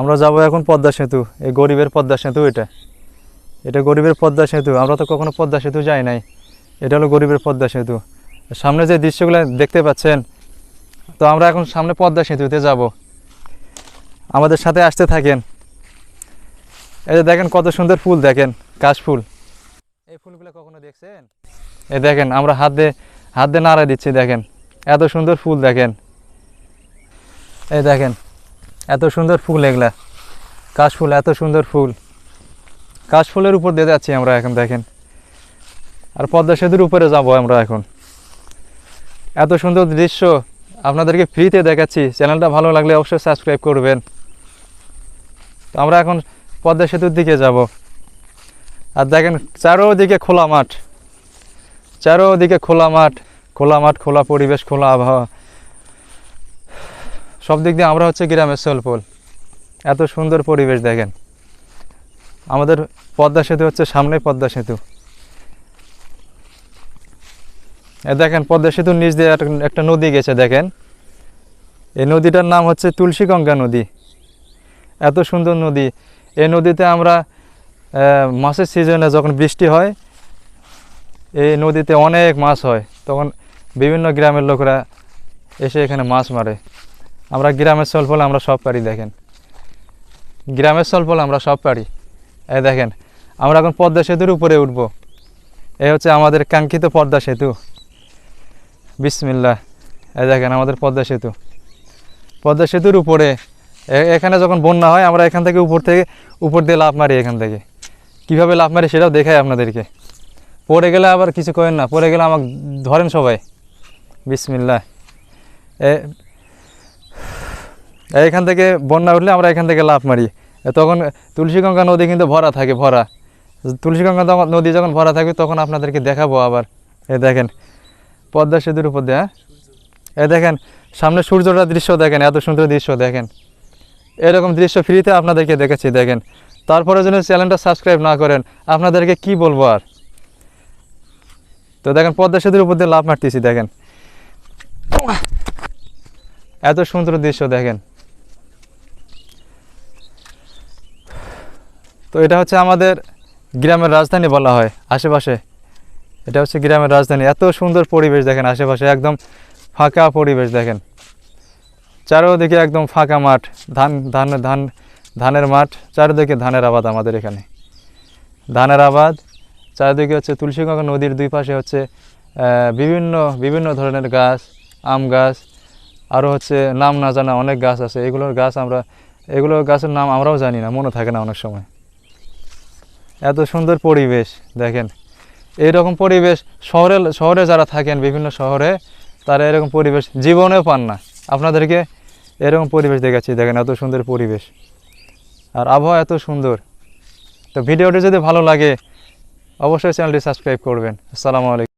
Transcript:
আমরা যাব এখন পদ্মা সেতু। এই গরিবের পদ্মা সেতু এটা। এটা গরিবের পদ্মা সেতু। আমরা তো কখনো পদ্মা সেতু যাই নাই। এটা হলো গরিবের পদ্মা সেতু। সামনে যে দৃশ্যগুলো দেখতে পাচ্ছেন, তো আমরা এখন সামনে পদ্মা সেতুতে যাব। আমাদের সাথে আসতে থাকেন। এই যে দেখেন কত সুন্দর ফুল দেখেন, কাশ ফুল। এই ফুলগুলো কখনো দেখছেন? এই দেখেন, আমরা হাত দিয়ে হাত দিয়ে নাড়া দিচ্ছি, দেখেন। এত সুন্দর ফুল দেখেন। এই দেখেন এত সুন্দর ফুল এগুলা। কাশ ফুল, এত সুন্দর ফুল। কাশ ফুলের উপর দিয়ে যাচ্ছি আমরা এখন, দেখেন। আর পদ্মা সেতুর উপরে যাব আমরা এখন। এত সুন্দর দৃশ্য আপনাদেরকে ফ্রিতে দেখাচ্ছি। চ্যানেলটা ভালো লাগলে অবশ্যই সাবস্ক্রাইব করবেন। তো আমরা এখন পদ্মা সেতুর দিকে যাব। আর দেখেন, চারোদিকে খোলা মাঠ। চারোদিকে খোলা মাঠ। খোলা মাঠ, খোলা পরিবেশ, খোলা আবহাওয়া। সব দিক দিয়ে আমরা হচ্ছে গ্রামের সোলপোল। এত সুন্দর পরিবেশ দেখেন। আমাদের পদ্মা সেতু হচ্ছে সামনে পদ্মা সেতু। দেখেন, পদ্মা সেতুর নিচ দিয়ে একটা- একটা নদী গেছে, দেখেন। এই নদীটার নাম হচ্ছে তুলসীগঙ্গা নদী। এত সুন্দর নদী। এই নদীতে আমরা মাছের সিজনে যখন বৃষ্টি হয় এই নদীতে অনেক মাছ হয়। তখন বিভিন্ন গ্রামের লোকরা এসে এখানে মাছ মারে। আমরা গ্রামের সলফল আমরা সব পারি, দেখেন। গ্রামের সলফল আমরা সব পারি। এই দেখেন, আমরা এখন পদ্মা সেতুর উপরে উঠব। এই হচ্ছে আমাদের কাঙ্ক্ষিত পদ্মা সেতু। বিসমিল্লা এই দেখেন আমাদের পদ্মা সেতু। পদ্মা সেতুর উপরে, এ- এখানে যখন বন্যা হয়, আমরা এখান থেকে উপর থেকে, উপর দিয়ে লাফ মারি এখান থেকে। কীভাবে লাফ মারি সেটাও দেখাই আপনাদেরকে। পড়ে গেলে আবার কিছু করেন না, পড়ে গেলে আমাকে ধরেন সবাই। বিসমিল্লা এ এখান থেকে বন্যা উঠলে আমরা এখান থেকে লাফ মারি। তখন তুলসীগঙ্গা নদী কিন্তু ভরা থাকে, ভরা। তুলসীগঙ্গা তখন- নদী যখন ভরা থাকবে তখন আপনাদেরকে দেখাবো আবার। এ দেখেন, পদ্মা সেতুর উপর দিয়ে হ্যাঁ? এ দেখেন, সামনে সূর্যটার দৃশ্য দেখেন, এত সুন্দর দৃশ্য দেখেন। এরকম দৃশ্য ফ্রিতে আপনাদেরকে দেখেছি দেখেন। তারপরে যদি চ্যানেলটা সাবস্ক্রাইব না করেন, আপনাদেরকে কি বলব আর? তো দেখেন, পদ্মা সেতুর উপর দিয়ে লাভ মারতেছি, দেখেন। এত সুন্দর দৃশ্য দেখেন। তো এটা হচ্ছে আমাদের গ্রামের রাজধানী বলা হয় আশেপাশে। এটা হচ্ছে গ্রামের রাজধানী। এত সুন্দর পরিবেশ দেখেন আশেপাশে, একদম ফাঁকা পরিবেশ দেখেন। চারোদিকে একদম ফাঁকা মাঠ, ধান ধান ধান, ধানের মাঠ, চারিদিকে ধানের আবাদ আমাদের এখানে। ধানের আবাদ, চারিদিকে হচ্ছে তুলসীগঙ্গা নদীর দুই পাশে হচ্ছে বিভিন্ন বিভিন্ন ধরনের গাছ, আম গাছ আরও হচ্ছে নাম না জানা অনেক গাছ আছে। এগুলোর গাছ আমরা, এগুলোর গাছের নাম আমরাও জানি না, মনে থাকে না অনেক সময়। এত সুন্দর পরিবেশ, দেখেন। এইরকম পরিবেশ শহরে শহরে যারা থাকেন, বিভিন্ন শহরে, তারা এরকম পরিবেশ জীবনেও পান না। আপনাদেরকে এরকম পরিবেশ দেখাচ্ছি, দেখেন এত সুন্দর পরিবেশ। আর আবহাওয়া এত সুন্দর। তো ভিডিওটি যদি ভালো লাগে, অবশ্যই চ্যানেলটি সাবস্ক্রাইব করবেন। আসসালামু আলাইকুম।